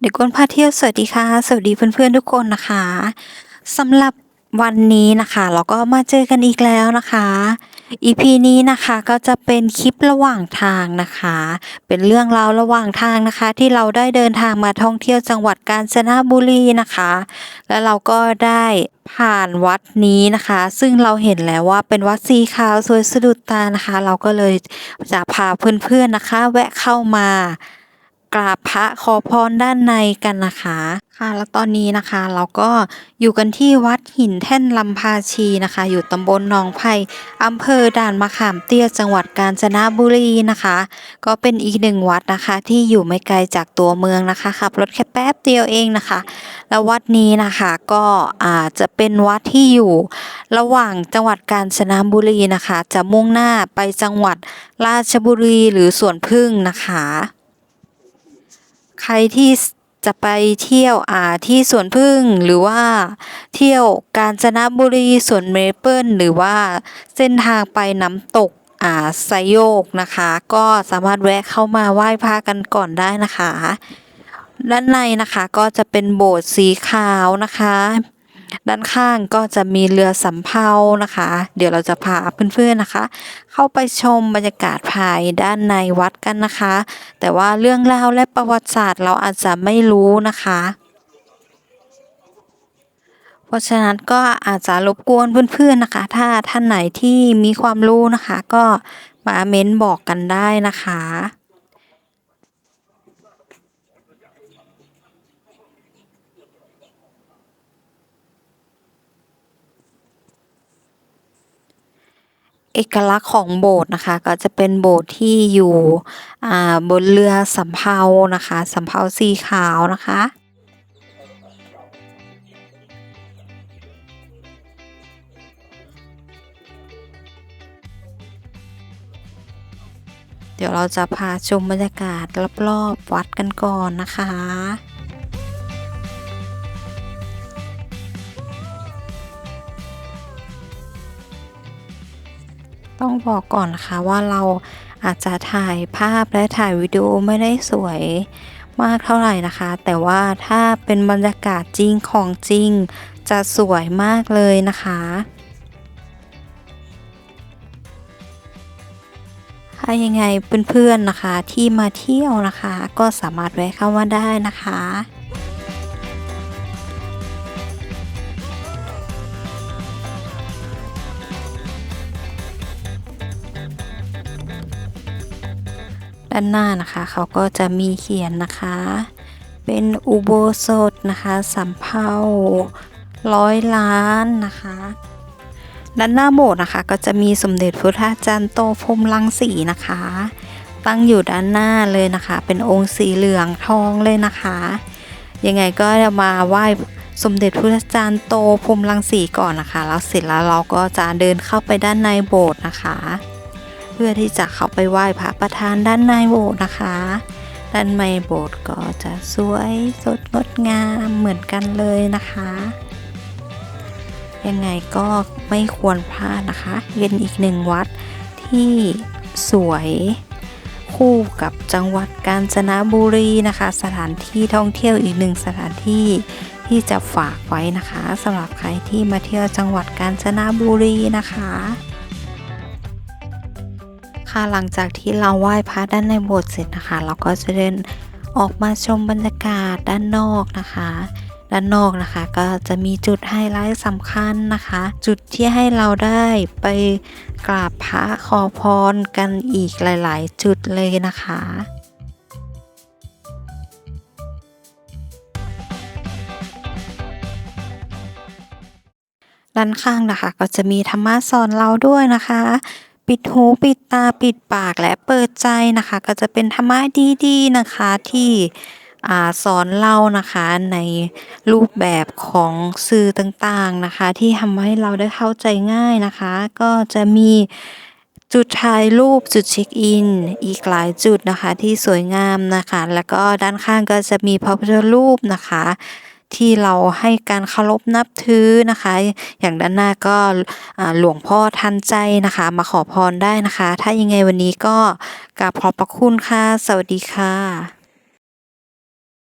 เด็กอ้วนพาเที่ยวสวัสดีค่ะ สวัสดีเพื่อนๆทุกคนนะคะสำหรับวันนี้นะคะเราก็มาเจอกันอีกแล้วนะคะ EP นี้นะคะก็จะเป็นคลิประหว่างทางนะคะ เป็นเรื่องราวระหว่างทางนะคะ ที่เราได้เดินทางมาท่องเที่ยวจังหวัดกาญจนบุรีนะคะ แล้วเราก็ได้ผ่านวัดนี้นะคะ ซึ่งเราเห็นแล้วว่าเป็นวัดสีขาวสวยสะดุดตานะคะ เราก็เลยจะพาเพื่อนๆนะคะ แวะเข้ามา กราบพระขอพรด้านในกันนะคะค่ะ แล้วตอนนี้นะคะเราก็อยู่กันที่วัดหินแท่นลำพาชีนะคะ อยู่ตำบลหนองไผ่อำเภอด่านมะขามเตี้ยจังหวัดกาญจนบุรีนะคะ ก็เป็นอีกหนึ่งวัดนะคะ ที่อยู่ไม่ไกลจากตัวเมืองนะคะขับรถแค่แป๊บเดียวเองนะคะ แล้ววัดนี้นะคะก็อาจจะเป็นวัดที่อยู่ ระหว่างจังหวัดกาญจนบุรีนะคะ จะมุ่งหน้าไปจังหวัดราชบุรีหรือสวนพึ่งนะคะ ใครที่จะไปเที่ยวอ่าที่สวนพึ่งหรือว่าเที่ยวกาญจนบุรีสวนเมเปิลหรือว่าเส้นทางไปน้ำตกอ่าไซโยกนะคะ ก็สามารถแวะเข้ามาไหว้พระกันก่อนได้นะคะ ด้านในนะคะก็จะเป็นโบสถ์สีขาวนะคะ ด้านข้างก็จะมีเรือสำเภานะคะ เดี๋ยวเราจะพาเพื่อนๆนะคะ เข้าไปชมบรรยากาศภายด้านในวัดกันนะคะ แต่ว่าเรื่องราและประวัติศาสตร์เราอาจจะไม่รู้นะคะเพราะฉะนั้นก็อาจจะรบกวนเพื่อนๆนะคะ ถ้าท่านไหนที่มีความรู้นะคะ ก็มาเม้นบอกกันได้นะคะ เอกลักษณ์ของโบสถ์นะคะ ก็จะเป็นโบสถ์ที่อยู่บนเรือสำเภานะคะสำเภาสีขาวนะคะเดี๋ยวเราจะพาชมบรรยากาศรอบๆวัดกันก่อนนะคะ ต้องบอกก่อนนะคะว่าเราอาจจะถ่ายภาพและถ่ายวิดีโอไม่ได้สวยมากเท่าไหร่นะคะ แต่ว่าถ้าเป็นบรรยากาศจริงของจริง จะสวยมากเลยนะคะถ้ายังไงเพื่อนๆนะคะที่มาเที่ยวนะคะ ก็สามารถแวะเข้ามาได้นะคะ ด้านหน้านะคะ เขาก็จะมีเขียนนะคะ เป็นอุโบสถนะคะสำเภาร้อยล้านนะคะ ด้านหน้าโบสถ์นะคะ ก็จะมีสมเด็จพระธาตุจันโตพรมรังสีนะคะ ตั้งอยู่ด้านหน้าเลยนะคะ เป็นองค์สีเหลืองทองเลยนะคะ ยังไงก็จะมาไหว้สมเด็จพระจารย์โตพรมรังสีก่อนนะคะ แล้วเสร็จแล้วเราก็จะเดินเข้าไปด้านในโบสถ์นะคะ เพื่อที่จะเข้าไปไหว้พระประธานด้านในโบสถ์นะคะ ด้านในโบสถ์ก็จะสวยสดงดงามเหมือนกันเลยนะคะ ยังไงก็ไม่ควรพลาดนะคะเป็นอีกหนึ่งวัดที่สวยคู่กับจังหวัดกาญจนบุรีนะคะ สถานที่ท่องเที่ยวอีกหนึ่งสถานที่ที่จะฝากไว้นะคะสำหรับใครที่มาเที่ยวจังหวัดกาญจนบุรีนะคะค่ะ หลังจากที่เราไหว้พระด้านในโบสถ์เสร็จนะคะ เราก็จะเดินออกมาชมบรรยากาศด้านนอกนะคะ ด้านนอกนะคะ ก็จะมีจุดไฮไลท์สำคัญนะคะ จุดที่ให้เราได้ไปกราบพระขอพรกันอีกหลาย ๆ จุดเลยนะคะด้านข้างนะคะก็จะมีธรรมะสอนเราด้วยนะคะ ปิดหูปิดตาปิดปากและเปิดใจนะคะ ก็จะเป็นธรรมะดีๆนะคะที่สอนเรานะคะในรูปแบบของสื่อต่างๆนะคะ ที่ทำให้เราได้เข้าใจง่ายนะคะ ก็จะมีจุดถ่ายรูปจุดเช็คอิน อีกหลายจุดนะคะที่สวยงามนะคะ แล้วก็ด้านข้างก็จะมีพระพุทธรูปนะคะ ที่เราให้การเคารพนับถือนะคะ อย่างด้านหน้าก็หลวงพ่อทันใจนะคะ มาขอพรได้นะคะ ถ้ายังไงวันนี้ก็กราบขอบพระคุณค่ะ สวัสดีค่ะ